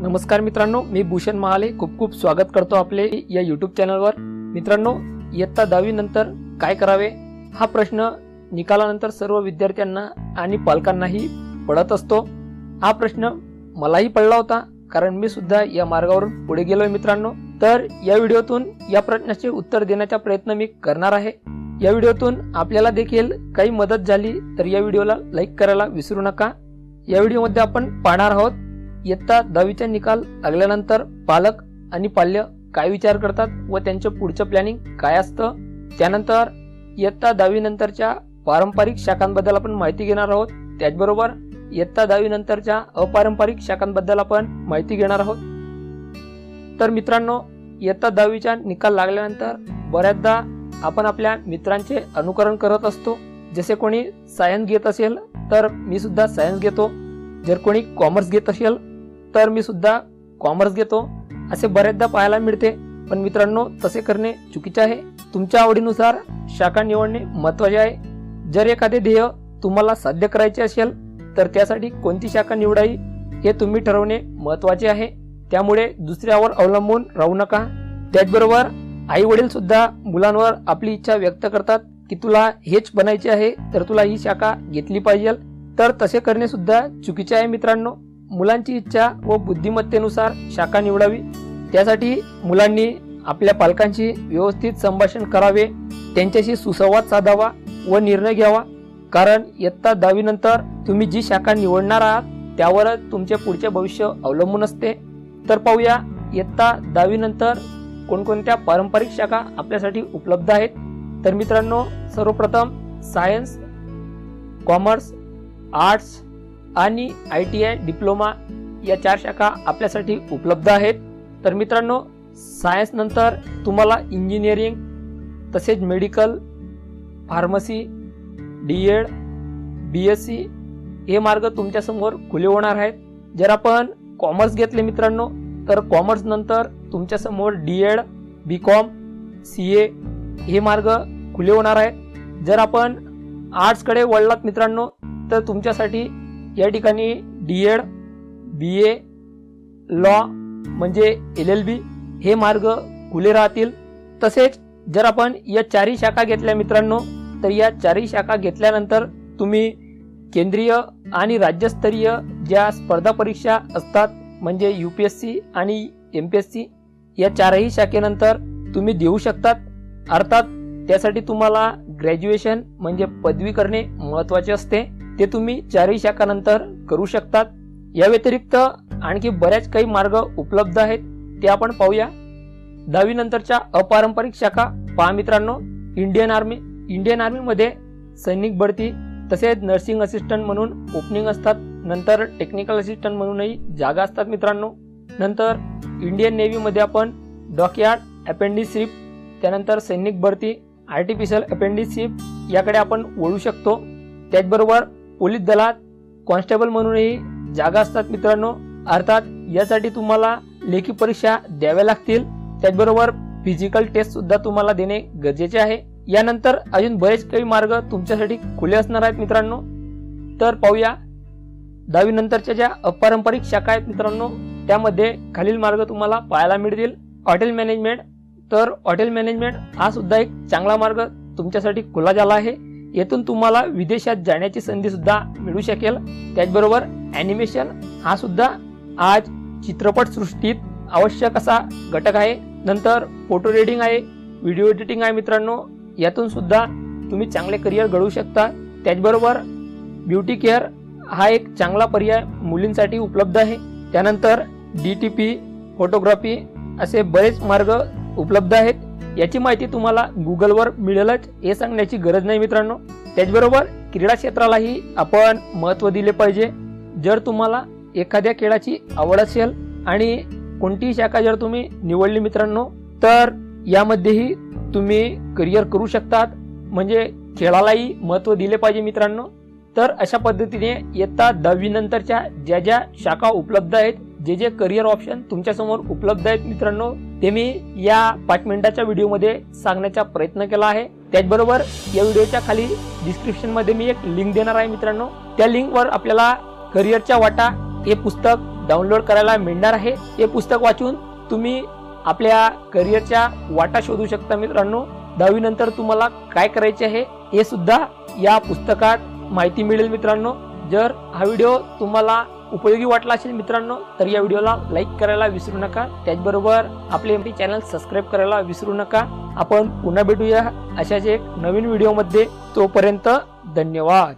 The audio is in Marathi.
नमस्कार मित्रांनो मी भूषण महाले. खूप खूप स्वागत करतो आपले या युट्यूब चॅनलवर मित्रांनो इयत्ता दहावी नंतर काय करावे? हा प्रश्न निकालानंतर सर्व विद्यार्थ्यांना आणि पालकांनाही पडत असतो. हा प्रश्न मलाही पडला होता कारण मी सुद्धा या मार्गावरून पुढे गेलोय मित्रांनो. तर या व्हिडिओतून या प्रश्नाचे उत्तर देण्याचा प्रयत्न मी करणार आहे. या व्हिडिओतून आपल्याला देखील काही मदत झाली तर या व्हिडिओला लाईक करायला विसरू नका. या व्हिडिओमध्ये आपण पाहणार आहोत इयत्ता दहावीचा निकाल लागल्यानंतर पालक आणि पाल्य काय विचार करतात व त्यांचं पुढचं प्लॅनिंग काय असतं? त्यानंतर इयत्ता दहावीनंतरच्या पारंपरिक शाखांबद्दल आपण माहिती घेणार आहोत. त्याचबरोबर इयत्ता दहावीनंतरच्या अपारंपरिक शाखांबद्दल आपण माहिती घेणार आहोत. तर मित्रांनो इयत्ता दहावीचा निकाल लागल्यानंतर बऱ्याचदा आपण आपल्या मित्रांचे अनुकरण करत असतो. जसे कोणी सायन्स घेत असेल तर मी सुद्धा सायन्स घेतो. जर कोणी कॉमर्स घेत असेल तर मी सुद्धा कॉमर्स घेतो. असे बऱ्याचदा पाहायला मिळते. पण मित्रांनो तसे करणे चुकीचे आहे. तुमच्या आवडीनुसार शाखा निवडणे महत्त्वाचे आहे. जर एखादे ध्येय तुम्हाला साध्य करायचे असेल तर त्यासाठी कोणती शाखा निवडावी हे तुम्ही ठरवणे महत्त्वाचे आहे. त्यामुळे दुसऱ्यावर अवलंबून राहू नका. त्याचबरोबर आई वडील सुद्धा मुलांवर आपली इच्छा व्यक्त करतात की तुला हेच बनायचे आहे तर तुला ही शाखा घेतली पाहिजे. तर तसे करणे सुद्धा चुकीचे आहे मित्रांनो. मुलांची इच्छा व बुद्धिमत्तेनुसार शाखा निवडावी. त्यासाठी मुलांनी आपल्या पालकांशी व्यवस्थित संभाषण करावे त्यांच्याशी सुसंवाद साधावा व निर्णय घ्यावा. कारण इयत्ता दहावीनंतर तुम्ही जी शाखा निवडणार आहात त्यावरच तुमचे पुढचे भविष्य अवलंबून असते. तर पाहूया इयत्ता दहावीनंतर कोणकोणत्या पारंपरिक शाखा आपल्यासाठी उपलब्ध आहेत. तर मित्रांनो सर्वप्रथम सायन्स कॉमर्स आर्ट्स आणि आय टी आय डिप्लोमा या चार शाखा आपल्यासाठी उपलब्ध आहेत. तर मित्रांनो सायन्स नंतर तुम्हाला इंजिनिअरिंग तसेच medical pharmacy D Ed B S C हे मार्ग तुमच्यासमोर खुले होणार आहेत. जर आपण कॉमर्स घेतले मित्रांनो तर कॉमर्स नंतर तुमच्यासमोर D Ed B Com C A हे मार्ग खुले होणार आहेत. जर आपण आर्ट्सकडे वळलात मित्रांनो तर तुमच्यासाठी या ठिकाणी D Ed B A law म्हणजे एल एल बी हे मार्ग खुले राहतील. तसेच जर आपण या चारही शाखा घेतल्या मित्रांनो तर या चारही शाखा घेतल्यानंतर तुम्ही केंद्रीय आणि राज्यस्तरीय ज्या स्पर्धा परीक्षा असतात म्हणजे यू पी एस सी आणि एम पी एस सी या चारही शाखेनंतर तुम्ही देऊ शकतात. अर्थात त्यासाठी तुम्हाला ग्रॅज्युएशन म्हणजे पदवी करणे महत्त्वाचे असते. ते तुम्ही चारही शाखानंतर करू शकतात. या व्यतिरिक्त आणखी बऱ्याच काही मार्ग उपलब्ध आहेत ते आपण पाहूया. दहावी नंतरच्या अपारंपरिक शाखा पहा मित्रांनो इंडियन आर्मी. इंडियन आर्मीमध्ये सैनिक भरती तसेच नर्सिंग असिस्टंट म्हणून ओपनिंग असतात. नंतर टेक्निकल असिस्टंट म्हणूनही जागा असतात मित्रांनो. नंतर इंडियन नेव्हीमध्ये आपण डॉकयार्ड अपेंडिसशिप त्यानंतर सैनिक भरती आर्टिफिशियल अपेंडिसशिप याकडे आपण वळू शकतो. त्याचबरोबर पोलीस दलात कॉन्स्टेबल म्हणूनही जागा असतात मित्रांनो. अर्थात यासाठी तुम्हाला लेखी परीक्षा द्याव्या लागतील. त्याचबरोबर फिजिकल टेस्ट सुद्धा तुम्हाला देणे गरजेचे आहे. यानंतर अजून बरेच काही मार्ग तुमच्यासाठी खुले असणार आहेत मित्रांनो. तर पाहूया. दहावी नंतरच्या ज्या अपारंपरिक शाखा आहेत मित्रांनो त्यामध्ये खालील मार्ग तुम्हाला पाहायला मिळतील. Hotel management. तर हॉटेल मॅनेजमेंट हा सुद्धा एक चांगला मार्ग तुमच्यासाठी खुला झाला आहे. येथून तुम्हाला विदेशात जाण्याची संधी सुद्धा मिळू शकेल. त्याचबरोबर ॲनिमेशन हा सुद्धा आज चित्रपट सृष्टीत आवश्यक असा घटक आहे. नंतर फोटो रेडिंग आहे व्हिडिओ एडिटिंग आहे मित्रांनो. यातून सुद्धा तुम्ही चांगले करिअर घडवू शकता. त्याचबरोबर ब्युटी केअर हा एक चांगला पर्याय मुलींसाठी उपलब्ध आहे. त्यानंतर डी टी पी फोटोग्राफी असे बरेच मार्ग उपलब्ध आहेत. याची माहिती तुम्हाला गुगलवर मिळेलच हे सांगण्याची गरज नाही मित्रांनो. त्याचबरोबर क्रीडा क्षेत्रालाही आपण महत्त्व दिले पाहिजे. जर तुम्हाला एखाद्या खेळाची आवड असेल आणि कोणतीही शाखा जर तुम्ही निवडली मित्रांनो तर यामध्येही तुम्ही करिअर करू शकतात. म्हणजे खेळालाही महत्त्व दिले पाहिजे मित्रांनो. तर अशा पद्धतीने इयत्ता दहावीनंतरच्या ज्या ज्या शाखा उपलब्ध आहेत जे जे करिअर ऑप्शन तुमच्यासमोर उपलब्ध आहेत मित्रांनो ते मी या पाच मिनिटाच्या व्हिडिओमध्ये सांगण्याचा प्रयत्न केला आहे. त्याचबरोबर या व्हिडिओच्या खाली डिस्क्रिप्शनमध्ये मी एक लिंक देणार आहे मित्रांनो. त्या लिंकवर आपल्याला करिअरच्या वाटा हे पुस्तक डाउनलोड करायला मिळणार आहे. हे पुस्तक वाचून तुम्ही आपल्या करिअरच्या वाटा शोधू शकता मित्रांनो. दहावी नंतर तुम्हाला काय करायचे आहे हे सुद्धा या पुस्तकात माहिती मिळेल मित्रांनो. जर हा व्हिडिओ तुम्हाला उपयोगी वाटला असेल मित्रांनो तर या व्हिडिओला लाईक करायला विसरू नका. त्याचबरोबर आपले एम चॅनल सबस्क्राईब करायला विसरू नका. आपण पुन्हा भेटूया अशाच एक नवीन व्हिडिओमध्ये. तोपर्यंत धन्यवाद.